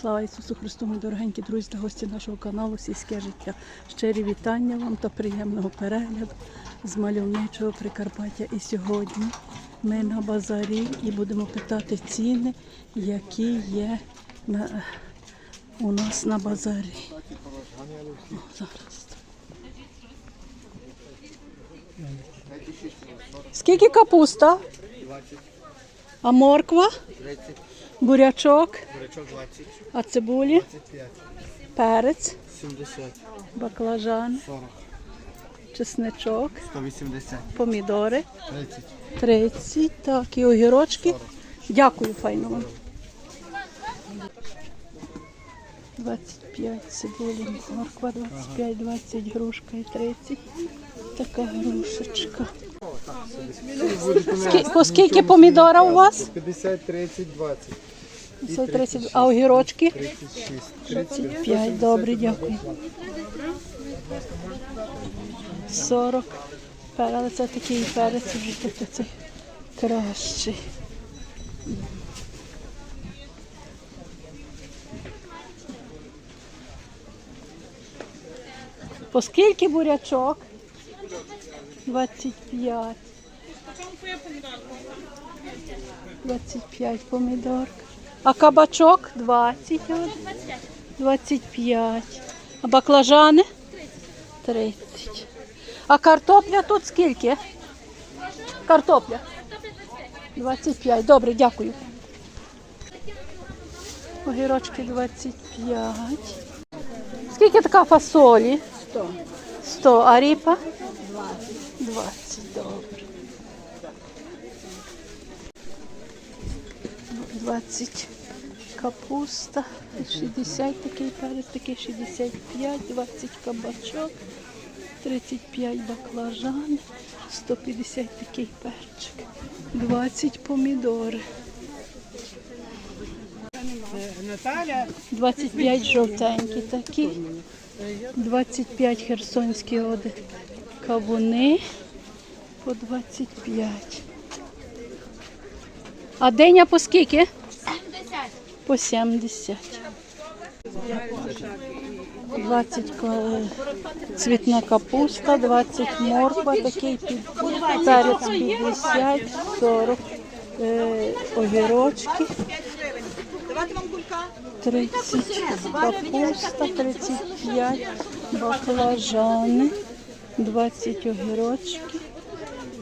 Слава Ісусу Христу, мої дорогенькі друзі та гості нашого каналу Сільське життя. Щирі вітання вам та приємного перегляду з мальовничого Прикарпаття. І сьогодні ми на базарі і будемо питати ціни, які є на, у нас на базарі. О, зараз. Скільки капуста? 20, А морква? 30, Бурячок? бурячок 20, А цибулі? 25, Перець? 70, Баклажан, 40, чесничок, 180, помідори 30, 30, так, і огірочки. Дякую, файно вам. 25 цибулі, морква 25, 20 грушка і 30. Така грушечка. По скільки помідора у вас? 50, 30, 20, Це 30, а огірочки? 36, 35, добре, дякую. 40. Пер- Але це такий перець вже тобто це кращий. По скільки бурячок? 25. 25 помідорка. А кабачок 20. от. 25. А баклажани? 30. А картопля тут скільки? Картопля. 25. Добре, дякую. Огірочки 25. Скільки така фасолі? 100. 100. А ріпа? 20. 20. Добре. 20 капуста, 60 такий перець, такий 65, 20 кабачок, 35 баклажан, 150 такий перчик, 20 помідори. 25 жовтенькі такі, 25 херсонські оди кавуни по 25. А диня по скільки? 70. По 70. 20 цвітна капуста, 20 морква, такий під перець 50, 40 е, огірочки, 30 капуста, 35 баклажани, 20 огірочки.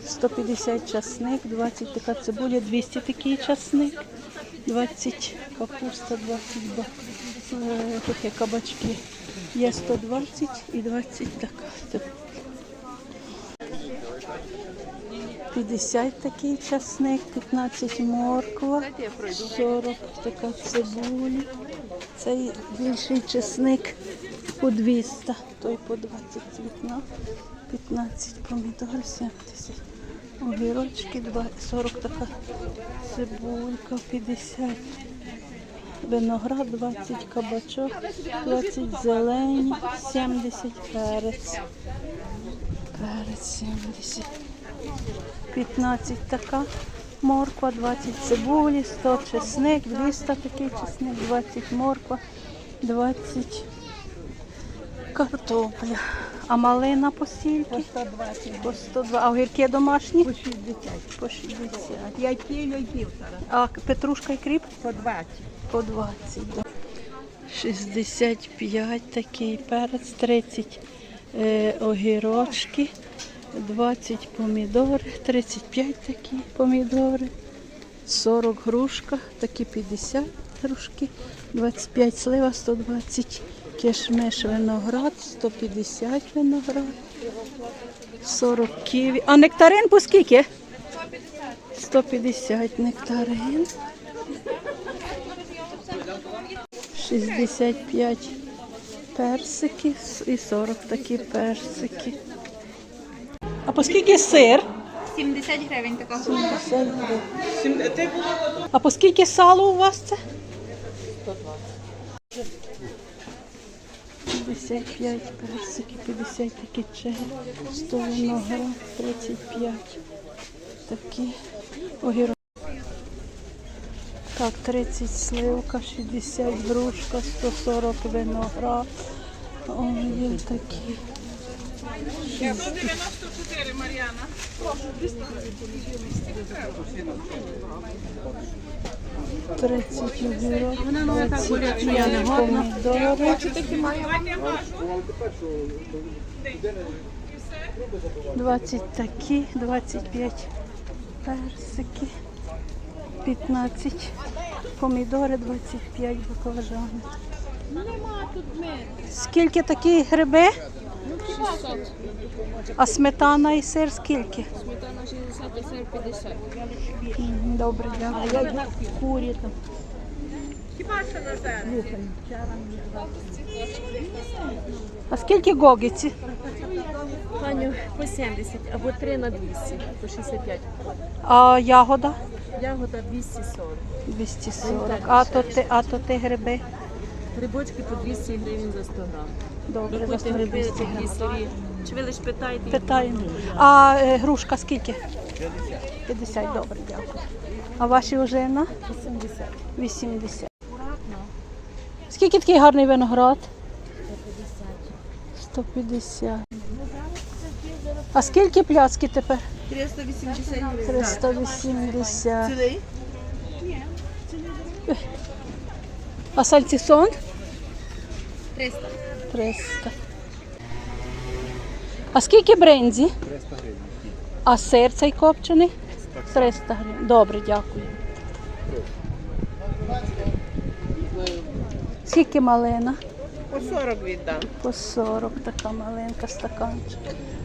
150 часник, 20 така цибуля, 200 такий часник, 20 капуста, 20 ба- е, такі кабачки. Є 120 і 20 така. цибуля. 50 такий часник, 15 морква, 40 така цибуля. Цей більший чесник по 200, той по 20 цвітна, 15 помідор, 70 огірочки, 40 така цибулька, 50 виноград, 20 кабачок, 20 зелені, 70 перець. Перець 70. 15 така морква, 20 цибулі, 100 чесник, 200 такий чесник, 20 морква, 20 картопля. А малина по стільки? По 120. По 120. А огірки домашні? По 60. По 60. Я кілю півтора. А петрушка і кріп? По 20. По 20. да. 65 такий перець, 30 е, огірочки, 20 помідори, 35 такі помідори, 40 грушка, такі 50 грушки, 25 слива, 120 кишмиш виноград, 150 виноград, 40 ківі. А нектарин по скільки? 150 нектарин. 65 персики і 40 такі персики. А по скільки сир? 70 гривень такого. 70 гривень. А по скільки сало у вас це? 120. 55 персики, 50 такі чері, 100 виноград, 35 такі огірки. Так, 30 сливка, 60 грушка, 140 виноград. О, є такі. 94, Мар'яна. 30 огірок, Вона так болять, що 25 я помідори, 20 такі, 25 персики, 15 помідори, 25 баклажани. Скільки такі гриби? А сметана і сир скільки? Сметана 60, а сир 50. М, Добре, дякую. Курі там. А скільки гогиці? Паню по 70 або 3 на 200, по 65. А ягода? Ягода 240. 240. А то ти, а то ти гриби? Грибочки по 200 гривень за 100 грам. Добре, за Приходьте 100 гриби 200 гривень. Чи ви лише питаєте? Питаємо. А е, грушка скільки? 50. 50, добре, дякую. А ваші ожина? 80. 80. Скільки такий гарний виноград? 150. А скільки пляцки тепер? 380 гривень. 380. Цілий? А сальцісон? 300. 300. А скільки брензі? 300 гривень. А сир цей копчений? 300 гривень. Добре, дякую. Скільки малина? По 40 віддам. По 40 така маленька стаканчик.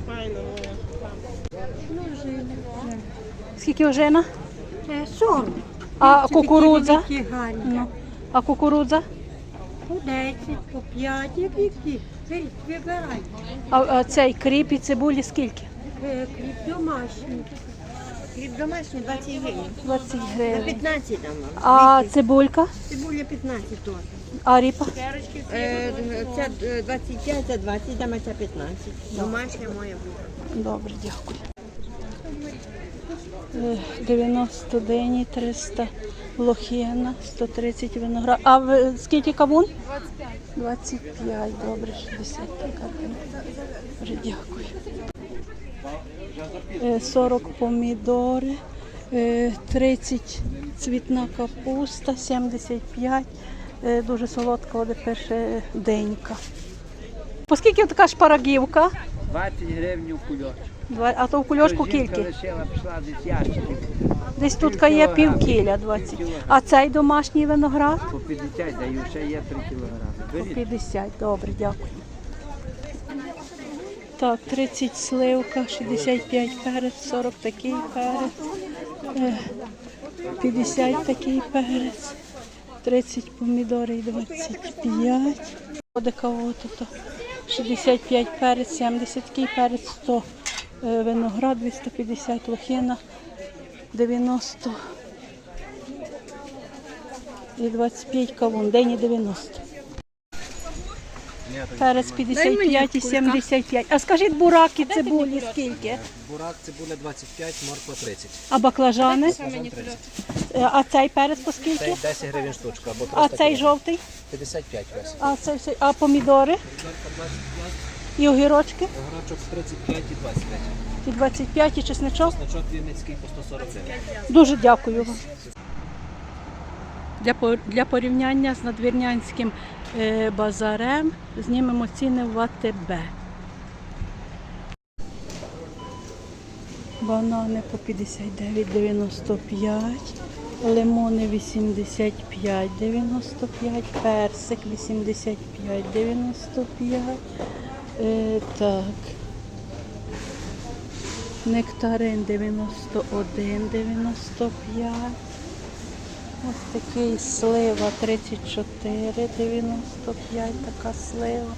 Файно моя. Скільки ожина? 40. А кукурудза? Ну. А кукурудза? По 10, по 5, які. Ви- Вибирай. А, а цей кріп і цибулі скільки? Е, Кріп домашній. Кріп домашній 20 гривень. 20 На гривень. 15 там. А цибулька? Цибуля 15 теж. А ріпа? Е, Це е, 25, це 20, там це 15. Домашня моя буде. Добре, дякую. Е, 90 дені, 300 лохина, 130 виноград. А ви, скільки кавун? 25. 25, добре, 60 така. Добре, дякую. Е, 40 помідори, е, 30 цвітна капуста, 75. е, Дуже солодка, оде перша денька. По скільки така шпарагівка? 20 гривень у кульочок. Два- А то в кульошку Жінка кільки? лишила, пішла десь ящиків. Десь тут є пів кіля 20. А цей домашній виноград? По 50 даю, ще є 3 кілограми. По Беріть. 50. Добре, дякую. Так, 30 сливка, 65 перець, 40 такий перець, е, 50 такий перець, 30 помідори і 25. Одика от то 65 перець, 70 такий перець, 100 е, виноград, 250 лохина, 90 і 25 кавун, день і 90. Перець 55 і 75. А скажіть, бураки цибулі скільки? Бурак, цибуля 25, морква 30. А баклажани? Базон 30. Е, А цей перець по скільки? Цей 10 гривень штучка, або 300 А цей жовтий? 55 весь. А все- а помідори? І огірочки? Огірочок 35 і 25. І 25, і чесничок? Значок вінницький по 140 гривень. Дуже дякую вам. Для, по- для порівняння з надвірнянським е, базарем знімемо ціни в АТБ. Банани по 59,95, лимони 85,95, персик 85,95. Е, так. Нектарин 91,95. Ось такий слива 34,95 така слива.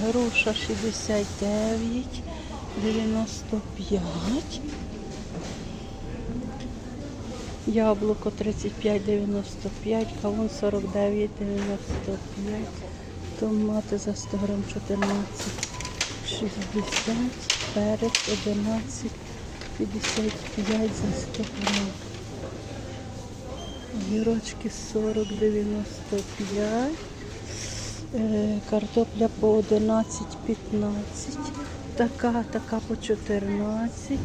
Груша 69,95. Яблуко 35,95, кавун 49,95. Томати за 100 грам 14,60, перець 11,55 за 100 грам. Огірочки 40,95. Е, Картопля по 11,15. Така, така по 14.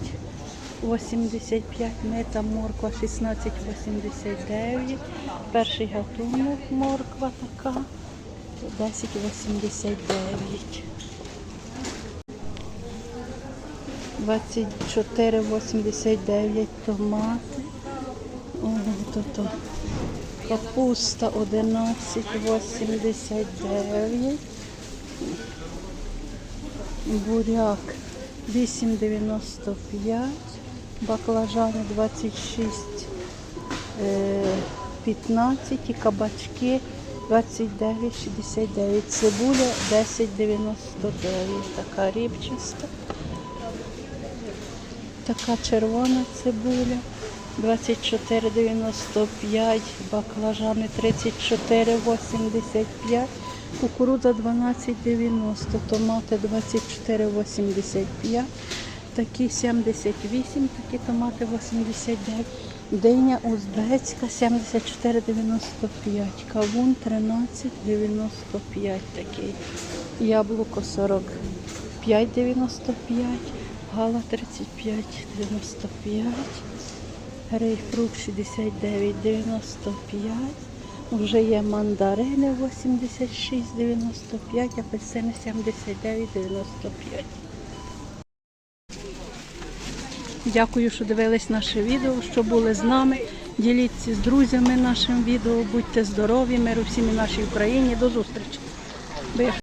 85 мета морква 16,89. Перший гатунок морква така 10,89. 24,89 томати. То. Капуста 11,89. Буряк 8,95. Баклажани 26 е, 15 і кабачки 29,69. Цибуля 10,99. Така рібчаста. Така червона цибуля 24,95, баклажани 34,85, кукурудза 12,90, томати 24,85, такі 78, такі томати 89, диня узбецька 74,95, кавун 13,95 такий, яблуко 45,95, гала 35,95. Грейпфрут 69,95. Вже є мандарини 86,95, апельсини 79,95. Дякую, що дивились наше відео, що були з нами. Діліться з друзями нашим відео. Будьте здорові, миру всім і нашій Україні. До зустрічі.